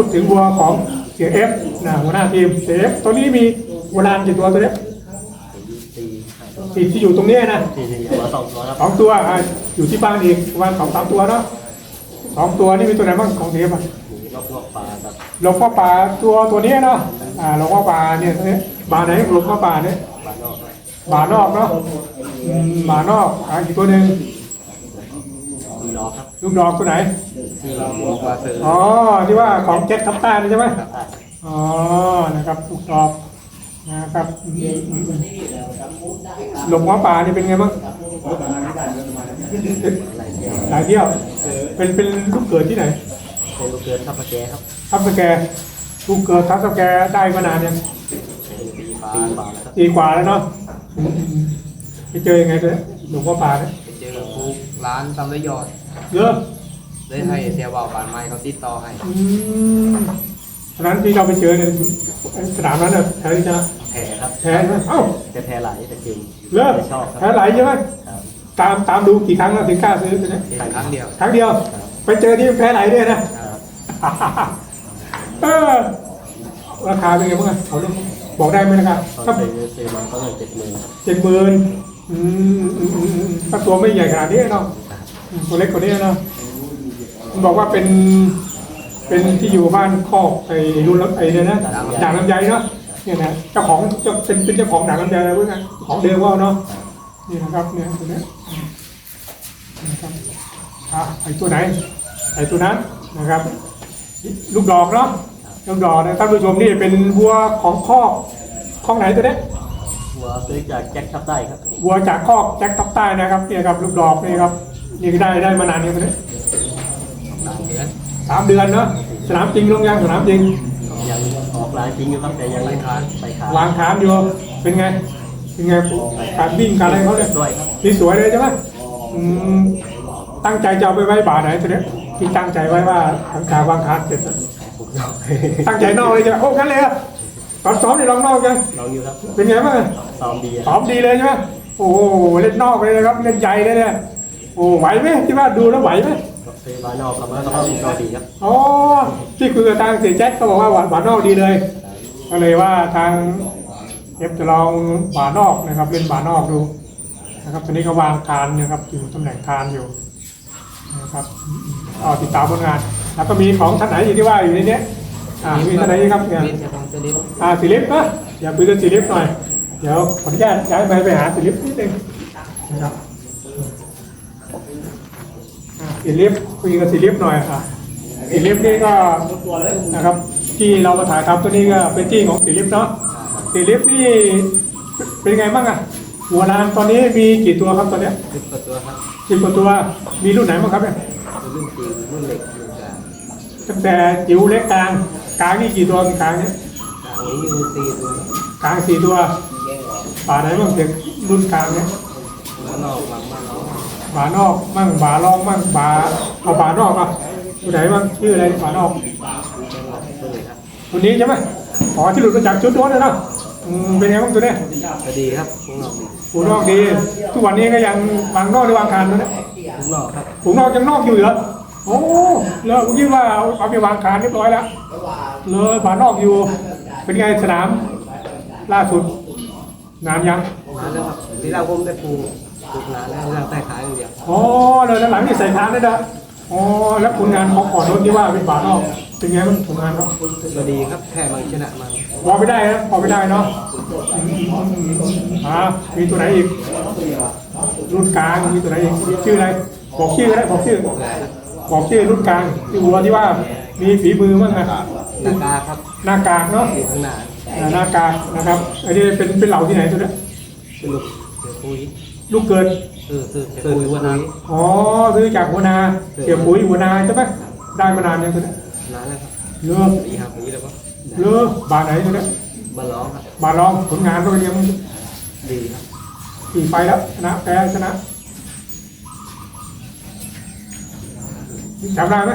พูดถึงวัวของเสียเอฟนะหัวหน้าทีมเสียเอฟตัวนี้มีวัวลานกี่ตัวตัวเนี้ยตีที่ที่อยู่ตรงเนี้ยนะตีสี่หัวสองตัวครับสองตัวอะอยู่ที่บ้านอีกประมาณสองสามตัวเนาะสองตัวนี่มีตัวไหนบ้างของเสียเอฟอะมีรอบรอบปลากับหลวงพ่อป่าตัวตัวนี้เนาะอ่าหลวงพ่อป่าเนี่ยตัวนี้บาไหนหลวงพ่อป่าเนี่ยปลานอกครับบานอกเนาะอืมบานอกอ่าอีกตัวหนึ่งมีล้อครับลูกดอกตัวไหน ที่หัวปลาซื้ออ๋อที่ว่าของแจ็คทับใต้นี่ใช่ไหมครับอะอ๋อนะครับถูกตอบนะครับอืมอืมอืมหลงหัวป่านี่เป็นไงบ้างไหลเสียหลายเที่ยว เป็นเป็นลูกเกิดที่ไหนเป็นลูกเกินทับปลาแกครับทับสแกลูกเกิดทับสแกได้มานานยังเป็นปีปลาปลาแล้วครับปีกว่าแล้วเนาะอืมอืมไปเจอยังไงตัวนี้หลงหัวป่าเนี่ยไปเจอกับฟุกร้านตำระยอดเยอะ เลยให้เสียเบาปานไม้เขาติดต่อให้อืมตอนนั้นที่เราไปเจอเนี่ยสนามนั้นน่ะแพ้ที่ชนะแผลครับแพ้ใช่ไหมเอ้า จะแผลไหลแต่จริงเลิกไม่ชอบคแพ้รับไหลใช่ไหมครับตามตามดูกี่ครั้งแล้วถึงกล้าซื้อตัวนี้เห็นครั้งเดียวครั้งเดียว ไปเจอที่แพ้ไหลด้วยนะ ครับเออราคาเป็นไงบ้างอะเอาเรื่องบอกได้ไหมราคาตอนถ้าซื้อซื้อมาก็เลยเจ็ดหมื่นครับเจ็ดหมื่นอืมอืมอืมอืมถ้าตัวไม่ใหญ่ขนาดนี้เนาะอืมตัวเล็กกว่านี้เนาะมัน บอกว่าเป็น เป็นที่อยู่บ้านคอกไอ้รุ่นแล้วไอ้เนี่ยนะด่างลำไยเนาะเนี่ยนะเจ้าของเจ้าเป็นเป็นเจ้าของด่างลำไยอะไรพวกนั้นของเดิมว่าเนาะนี่นะครับเนี่ยตัวเนี้ยนะครับอะไอ้ตัวไหนไอ้ตัวนั้นนะครับ ลูกดอกเนาะลูกดอกนะท่านผู้ชมนี่เป็นวัวของคอกของไหนตัวเนี้ยหัวซื้อจากแจ็คทับได้ครับวัวจากคอกแจ็คทับใต้นะครับเนี่ยครับลูกดอกนี่ครับนี่ก็ได้ได้มานานเนี่ยตัวเนี้ยสามเดือน สามเดือนเนาะสนามจริงลงยังสนามจริงยังออกลายจริงอยู่ครับแต่ยังไม่ทานไปขายล้างฐานอยู่เป็นไงเป็นไงการวิ่งการอะไรเขาเนี่ยด้วยครับนี่สวยเลยใช่ไหมอืมตั้งใจจะเอาไปไว้บาทไหนตัวเนี้ยที่ตั้งใจไว้ว่าทางการวางคานเสร็จแล้วตั้งใจนอกเลยใช่ไหมโอ้กันเลยอะตอนซ้อมนี่ลองนอกยังลองอยู่ครับเป็นไงบ้างซ้อมดีอะซ้อมดีเลยใช่ไหมโอ้โหเล่นนอกเลยนะครับเล่นใหญ่เลยเนี่ยโอ้ไหวไหมที่ว่าดูแล้วไหวไหม ซื้อมานอกครับแล้วก็ต้องรอดีครับอ๋อที่คุยกับทางเสียแจ็คก็บอกว่าหวานหวานนอกดีเลย ก็เลยว่าทางเอฟจะลองหวานนอกนะครับเล่นหวานนอกดูนะครับตอนนี้ก็วางคานนะครับอยู่ตำแหน่งคานอยู่นะครับก็ติดตามผลงาน แล้วก็มีของท่านไหนอยู่ที่ว่าอยู่ในเนี้ยอ่ามีท่านไหนครับเนี่ยลิฟต์จะคงจะลิฟต์อ่าสิลิฟนะอย่าคุยกับสิลิฟหน่อยเดี๋ยวขออนุญาตย้ายไปไปหาสิลิฟนิดนึงนะครับอ่า สิลิฟคุยกับสิลิฟหน่อยอะสิลิฟนี่ก็นะครับ ที่เรามาถ่ายทำตัวนี้ก็เป็นที่ของสิลิฟเนาะสิลิฟนี่เป็นไงบ้างอะหัวนานตอนนี้มีกี่ตัวครับตอนเนี้ยลิฟต์กับตัวครับสิบกว่าตัวมีรุ่นไหนบ้างครับเนี่ยรุ่นจีนรุ่นเหล็กรุ่นกลางตั้งแต่จิ๋วเล็กกลางกลางนี่กี่ตัวกี่กลางเนี่ยกลางนี้อยู่สี่ตัวกลางสี่ตัวป่าไหนบ้างเด็กรุ่นกลางเนี่ยข้างนอกหลังบ้านเรา บานอกมั่งบารองมั่งบาเอาบานอกอะตัวไหนบ้างชื่ออะไรบานอกตัวนี้ครับตัวนี้ใช่ไหมอ๋อที่หลุดมาจากชุดโน้นนะเนาะอืมเป็นไงบ้างตัวเนี้ยก็ดีครับข้างนอกดีผูนอกดี ทุกวันนี้ก็ยังวางนอกหรือวางคานตัวเนี้ยข้างนอกครับผูนอกยังนอกอยู่เหรอโอ้แล้วผมคิดว่าเอาเอาไปวางคานเรียบร้อยแล้วเลยบานอกอยู่ เป็นไงสนามล่าสุดนานยังนานแล้วครับที่เราผมได้ปลูก ปลูกนานแล้วเราแต่ขายอย่างเดียวอ๋อเลยแล้วหลังนี่ใส่คานได้ด้อ๋อแล้วผลงานของก่อนรถที่ว่าเป็นบานอกเป็นไงบ้างผลงานครับก็ดีครับแค่บางชนะมันพอไม่ได้นะพอไม่ได้เนาะอ่ามีตัวไหนอีกรุ่นกลางมีตัวไหนอีกชื่ออะไรบอกชื่อก็ได้บอกชื่อบอกชื่อรุ่นกลางที่หัวที่ว่ามีฝีมือบ้างนะหน้ากาครับหน้ากากเนาะหน้ากากนะครับอันนี้เป็นเป็นเหล่าที่ไหนตัวเนี้ยเป็นลูกเสือปุย ลูกเกิดคือคือเสือปุยวันนั้นอ๋อซื้อจากหัวนาเสียปุ๋ยหัวนาใช่ไหมได้มานานยังตัวเนี้ยนานแล้วครับเลิกสี่ห้าปีแล้วก็เลิกบาทไหนตัวเนี้ยมาร้องครับบาทลองผลงานก็เป็นยังไงดีครับกี่ไฟแล้วชนะแพ้ชนะจำได้ไหม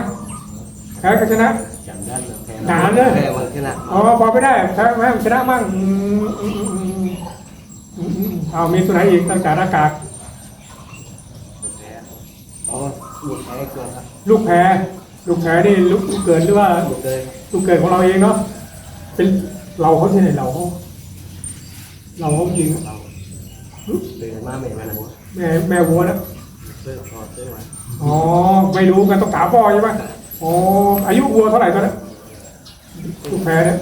แพ้ก็ชนะ จำได้เลยแพ้นานเลยแค่บางชนะอ๋อพอไม่ได้แพ้แพ้ชนะมั่งอืมอืมอืมอืมอืมอืม เอามีตัวไหนอีกตั้งแต่หน้ากากลูกแพ้เกินครับลูกแพ้ลูกแพ้นี่ลูกเกิดหรือว่าลูกเกินลูกเกิดของเราเองเนาะเป็นเราเขาที่ไหนเราเขาเราเขาจริงเราตื่นมาใหม่มาหนังแม่แม่วัวนะโอพอซื้อมาอ๋อไม่รู้กันต้องถามพ่อใช่ไหมอ๋ออายุวัวเท่าไหร่ตอนนั้นลูกแพ้เนี่ย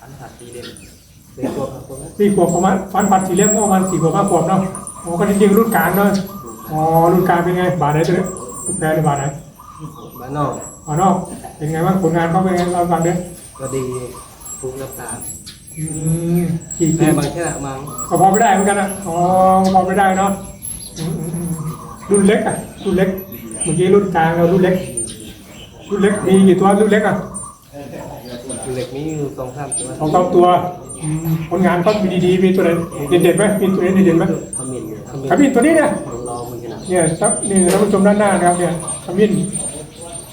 อันผัดตีเด่น เป็นตัวครับตัวนั้นสี่ขวบประมาณฟันปัดสี่เลี้ยงก็ประมาณสี่ขวบห้าขวบเนาะอ๋อก็จริงๆรุ่นกลางเนาะอ๋อรุ่นกลางเป็นไงบาทไหนตัวนี้ลูกแพ้ในบาทไหนบ้านนอกอ๋อนอกเป็นไงบ้างผลงานเขาเป็นไงเราฟังดิก็ดีทุกน้ำตาลอืมกี่แม่กี่บางแค่มังก็พอไม่ได้เหมือนกันนะอ๋อพอไม่ได้เนาะอืมอืมอืมรุ่นเล็กอะรุ่นเล็กเมื่อกี้รุ่นกลางเรารุ่นเล็ก รุ่นเล็กมีกี่ตัวรุ่นเล็กอะ เหล็กนี้อยู่สองสามตัวสองสามตัวอืมผลงานก็มีดีๆมีตัวไหนเด่นๆไหมมีตัวไหนเด่นๆไหมขมิ้นขมิ้นขมิ้นตัวนี้เนี่ยลองมันขนาดเนี่ยครับนี่ท่านผู้ชมด้านหน้านะครับเนี่ยขมิ้น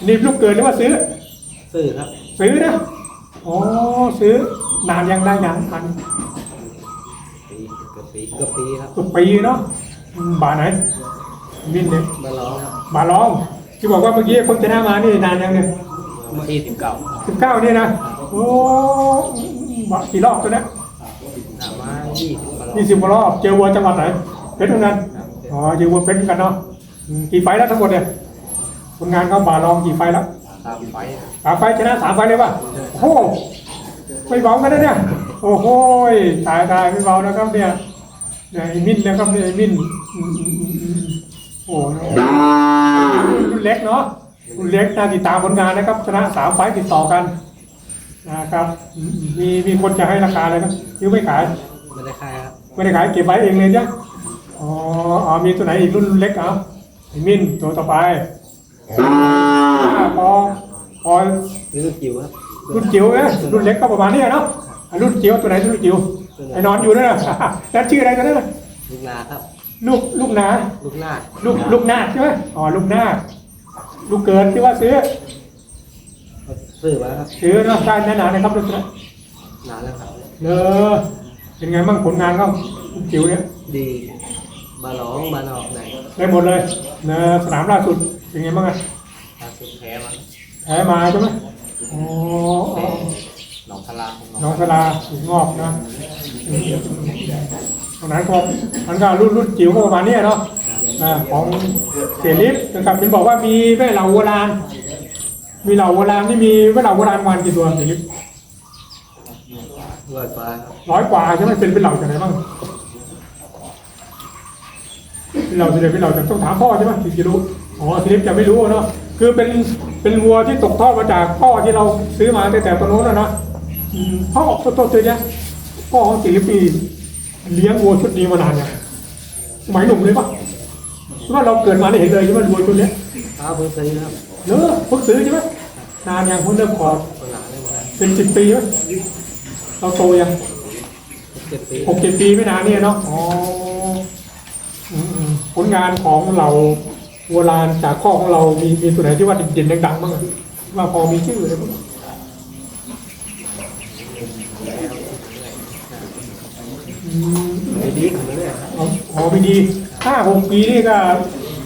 นี่ลูกเกิดหรือว่าซื้อ ซื้อครับ ซื้อนะอ๋อซื้อนานยังได้ยังทันปีเกือบปีเกือบปีครับเกือบปีเนาะอืมบาทไหนขมิ้นเนี่ยมาลองครับบาทลองที่บอกว่าเมื่อกี้คนชนะมานี่นานยังเนี่ย มาที่สิบเก้าสิบเก้านี่นะ โอ้บาทกี่รอบตัวเนี้ยถามว่ายี่สิบมาลองยี่สิบกว่ารอบ เจอวัวจังหวัดไหน เพชรเหมือนกัน อ๋อเจอวัวเพชรเหมือนกันเนาะอืมกี่ไฟล์แล้วทั้งหมดเนี่ยผลงานเขาบาทลองกี่ไฟล์แล้ว ตามไฟสามไฟล์ชนะสามไฟล์เลยป่ะโอ้โหไม่เบากันนะเนี่ย โอ้โหตายตายไม่เบานะครับเนี่ยเนี่ยไอ้มินนะครับเนี่ยไอ้มินอืมอืมอืมอืมโอ้โหรุ่นเล็กเนาะ รุ่นเล็กน่าติดตามผลงานนะครับชนะสามไฟล์ติดต่อกันนะครับอืมมีมีคนจะให้ราคาอะไรครับยืมไม่ขายไม่ได้ค่ายครับไม่ได้ขายเก็บไว้เองเลยจ้ะอ๋ออ๋อมีตัวไหนอีกรุ่นเล็กเหรอไอ้มินตัวต่อไปอ่าพอพอนี่รุ่นจิ๋วครับรุ่นจิ๋วนะรุ่นเล็กก็ประมาณนี้เนาะอะรุ่นจิ๋วตัวไหนรุ่นจิ๋วไอ้นอนอยู่นั่นน่ะนั่นชื่ออะไรกันนั่นน่ะลูกนาครับ ลูกลูกนาลูกนาคลูกลูกนาคใช่ไหมอ๋อลูกนาค ลูกเกิดที่ว่าซื้อซื้อมาครับซื้อเนาะได้แน่นอนนะครับลูกนะนานแล้วครับเนอเป็นไงบ้างผลงานเขาลูกจิ๋วเนี่ยดีบาลองบานออกไหนได้หมดเลยเนอสนามล่าสุดเป็นไงบ้างอะตาสุดแพ้มันแพ้มาใช่ไหมอ๋ออ๋อหนองพลาของน้องสลาหินงอกนะตรงนั้นก็มันก็รุ่นรุ่นจิ๋วก็ประมาณเนี้ยเนาะ อ่าของเสียลิฟต์นะครับเป็นบอกว่ามีแม่เหล่าโบราณ มีเหล่าโบราณที่มีแม่เหล่าโบราณวันกี่ตัวเสียลิฟต์เงินฟ้าร้อยกว่าใช่ไหมเป็นเป็นเหล่าจากไหนบ้างเป็นเหล่าจากไหนเป็นเหล่าจากต้องถามพ่อใช่ไหมถึงจะรู้อ๋อเสียลิฟต์จะไม่รู้เนาะคือเป็นเป็นวัวที่ตกทอดมาจากพ่อที่เราซื้อมาตั้งแต่ตอนโน้นนะเนะพ่อตัวตัวตัวเนี้ยพ่อของเสียลิฟต์ปีเลี้ยงวัวชุดนี้มานานเนี่ยสมัยหนุ่มเลยปะ ว่าเราเกิดมาได้เห็นเลยใช่ไหมวัวชุดเนี้ยฟ้าเพิ่งซื้อนะครับเนอะเพิ่งซื้อใช่ไหมนานยังเพิ่งเริ่มขอดคนหนาเลยนะครับเป็นสิบปีไหมเราโตยังเจ็ดปีหกเจ็ดปีไม่นานเนี่ยเนาะอ๋ออืมอืมผลงานของเราโบราณจากข้อของเรามีมีตัวไหนที่ว่าเด่นๆดังๆบ้างอะว่าพอมีชื่ออะไรบ้างอืมดีดีขึ้นมาเรื่อยครับอ๋ออ๋อไม่ดี ห้าหกปีนี่ก็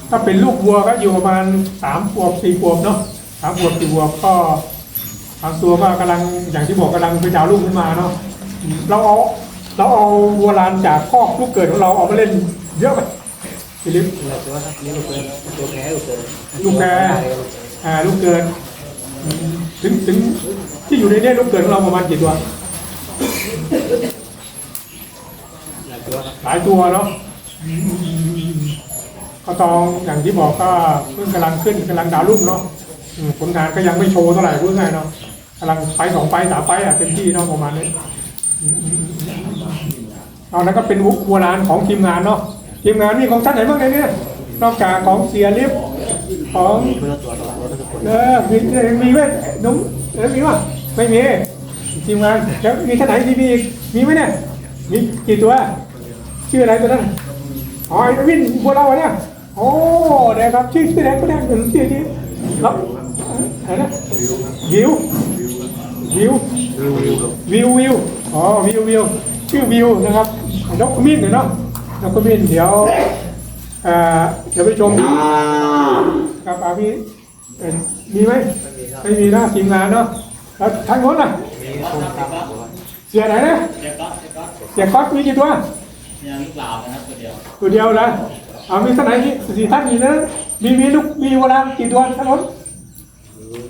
ถ้าเป็นลูกวัวก็อยู่ประมาณสามขวบสี่ขวบเนาะสามขวบสี่ขวบก็บางตัวก็กำลังอย่างที่บอกกำลังเป็นดาวลูกขึ้นมาเนาะเราเอาเราเอาวัวลานจากคอกลูกเกิดของเราเอามาเล่นเยอะไหมฟิลิปเหลือตัวครับนี่ลูกเกินตัวแพ้ลูกเกินลูกแพ้อ่าลูกเกิดถึงถึงที่อยู่ในนี้ลูกเกิดของเราประมาณกี่ตัวเหลือตัวหลายตัวเนาะ ก็ตองอย่างที่บอกก็เพิ่งกำลังขึ้นกำลังดาวรุ่งเนาะผลงานก็ยังไม่โชว์เท่าไหร่พูดง่ายเนาะกำลังไปสองไปสามไปอะเต็มที่เนาะประมาณนี้อืมอืมอืมเอาแล้วก็เป็นวัวลานของทีมงานเนาะทีมงานมีของท่านไหนบ้างในเนี่ยนอกจากของเสียลิฟของมีเพื่อตัวตลอดรถทุกคนเออมีมีไหมนุ่มเออมีวะไม่มีทีมงานแล้วมีท่านไหนที่มีมีไหมเนี่ยมีกี่ตัวชื่ออะไรตัวนั้น อ๋อไอ้วินบัวเราเนี่ยโอ้เดี๋ยวครับชื่อชื่ออะไรก็ได้หนึ่งชื่อที่รับอะไรนะวิววิววิววิววิวอ๋อวิววิวชื่อวิวนะครับนกขมิ้นเนาะนกขมิ้นเดี๋ยวเอ่อเดี๋ยวไปชมครับอาพี่เป็นมีไหมไม่มีนะทีมงานเนาะแล้วทางโน้นน่ะเสียไหนนะเสียก๊อตมีกี่ตัว ยังลูกหลาวนะครับตัวเดียวตัวเดียวนะเอามีท่านไหนที่สี่ท่านมีนะมีมีลูกมีเวลากี่ตัวทางโน้น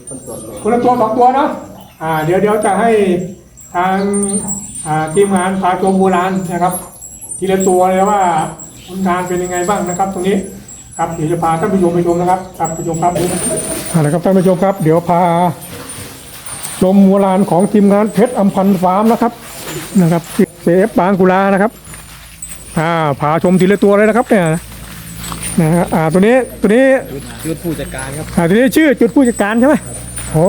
คนตรวจเลยคนละตัวสองตัวเนาะอ่า เดี๋ยวเดี๋ยวจะให้ทางอ่าทีมงานพาชมโบราณนะครับ ทีละตัวเลยว่าผลงานเป็นยังไงบ้างนะครับ ตรงนี้ครับเดี๋ยวจะพาท่านผู้ชมไปชมนะครับครับผู้ชมครับเอาละครับท่านผู้ชมครับ เดี๋ยวพาชมโบราณของทีมงานเพชรอัมพันธ์ฟาร์มนะครับนะครับเซฟบางกุลานะครับ อ่าพาชมทีละตัวเลยนะครับเนี่ยนะฮะอ่าตัวนี้ตัวนี้ชุดผู้จัดการครับอ่าทีนี้ชื่อจุดผู้จัดการใช่ไหมโอ้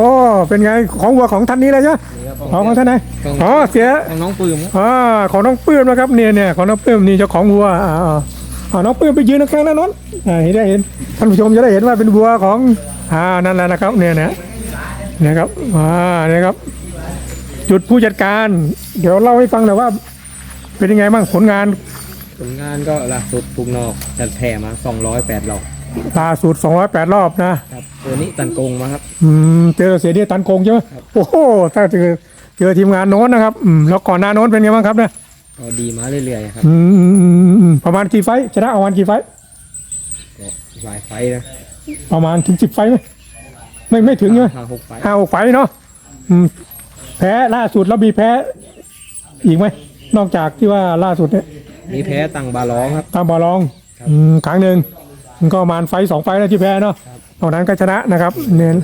เป็นไงของวัวของท่านนี้เลยใช่ไหมของของท่านไหนอ๋อเสียของน้องปืมครับอ่าของน้องปื้มนะครับเนี่ยเนี่ยของน้องปื้มนี่เจ้าของวัวอ่าอ่าอ่าน้องปื้มไปยืนข้างๆนั่นนั้นอ่าเห็นได้เห็นท่านผู้ชมจะได้เห็นว่าเป็นวัวของอ่านั่นแหละนะครับเนี่ยนะเนี่ยครับอ่าเนี่ยครับ จุดผู้จัดการ เดี๋ยวเล่าให้ฟังหน่อยว่า เป็นยังไงบ้างผลงาน ผลงานก็ล่าสุดปลูกนอกจัดแผ่มา 208หลอกล่าสุด208 รอบนะ ครับตัวนี้ตันกงมาครับ อืม เจอเสียเดียตันโกงใช่ไหมโอ้โหถ้าเจอเจอทีมงานโน้นนะครับ อืม แล้วก่อนหน้าโน้นเป็นไงบ้างครับเนี่ย ก็ดีมาเรื่อยๆครับอืมอืมอืมอืมประมาณกี่ไฟท์ชนะเอาวันกี่ไฟท์ก็หลายไฟต์นะประมาณถึงสิบไฟท์ไหมไม่ไม่ถึงใช่ไหมห้าหกไฟต์ห้าหกไฟท์เนาะ อืม แพ้ล่าสุดแล้วมีแพ้ อีกไหม นอกจากที่ว่าล่าสุดเนี่ย มีแพ้ตังบาร้องครับตามบอลลองอืมครั้งหนึ่งมันก็ประมาณไฟท์สองไฟท์แล้วที่แพ้เนาะตอนนั้นก็ชนะนะครับเนี่ย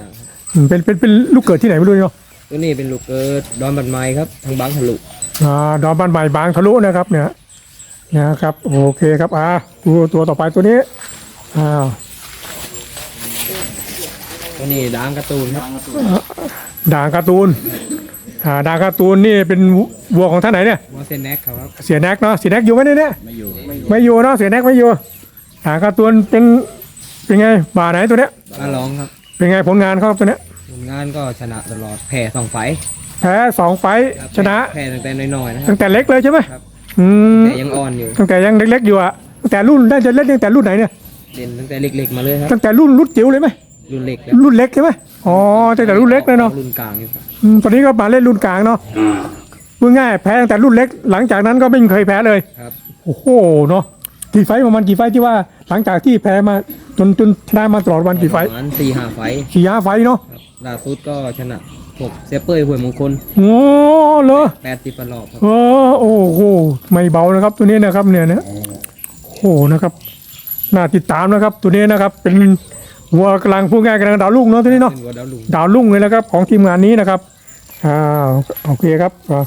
อืมเป็นเป็นเป็นลูกเกิดที่ไหนไม่รู้เนาะตัวนี้เป็นลูกเกิดดอนบันไม้ครับ ทางบางทะลุ อ่าดอนบ้านใหม่บางทะลุนะครับเนี่ยนะครับโอเคครับอ่าตัวตัวต่อไปตัวนี้อ้าวตัวนี้ด่างการ์ตูนครับด่างการ์ตูน อ่าด่างการ์ตูนนี่เป็นวัวของท่านไหนเนี่ยวอเซนแนกครับ เสียแน็กเนาะเสียแน็กอยู่ไหมเนี่ย ไม่อยู่ ไม่อยู่เนาะเสียแน็กไม่อยู่ด่างการ์ตูนเป็นเป็นไงบ่าไหนตัวเนี้ยบาร้องครับ เป็นไงผลงานเขาครับตัวเนี้ยผลงานก็ชนะตลอด แพ้สองไฟต์แพ้สองไฟท์ครับชนะแพ้ตั้งแต่น้อยๆนะครัตั้บ งแต่เล็กเลยใช่ไหมครับ อืมแต่ยังอ่อนอยู่ ตั้งแต่ยังเล็กๆอยู่อะตั้งแต่รุ่นได้จะเล่นตั้งแต่รุ่นไหนเนี่ยเด่นตั้งแต่เล็กๆมาเลยครับ ตั้งแต่รุ่นรุ่นจิ๋วเลยไหมรุ่นเล็กแล้วรุ่นเล็กใช่ไหมอ๋อตั้งแต่รุ่นเล็กเลยเนาะรุ่นกลางนี่ครับ อืมตอนนี้ก็มาเล่นรุ่นกลางเนาะพูดง่ายแพ้ตั้งแต่รุ่นเล็ก หลังจากนั้นก็ไม่เคยแพ้เลยครับ โอ้โหเนาะกี่ไฟต์ประมาณกี่ไฟต์ที่ว่าหลังจากที่แพ้มาจนจนชนะมาตลอดวันกี่ไฟปต์ระมาณสี่ห้าไฟต์สี่ห้าไฟต์เนาะครับล่าสุดก็ชนะพวกเซเปอร์หวยมงคลโอ้เหรอ แปดสิบรอบครับ เออโอ้โหไม่เบานะครับ ตัวนี้นะครับ เนี่ยนะโอ้โหนะครับ น่าติดตามนะครับ ตัวนี้นะครับ เป็น วัวกำลังพูดง่ายกำลังดาวรุ่งเนาะตัวนี้เนาะ เป็นวัวดาวลุงดาวรุ่งเลยนะครับ ของทีมงานนี้นะครับ อ่า โอเคครับอ่า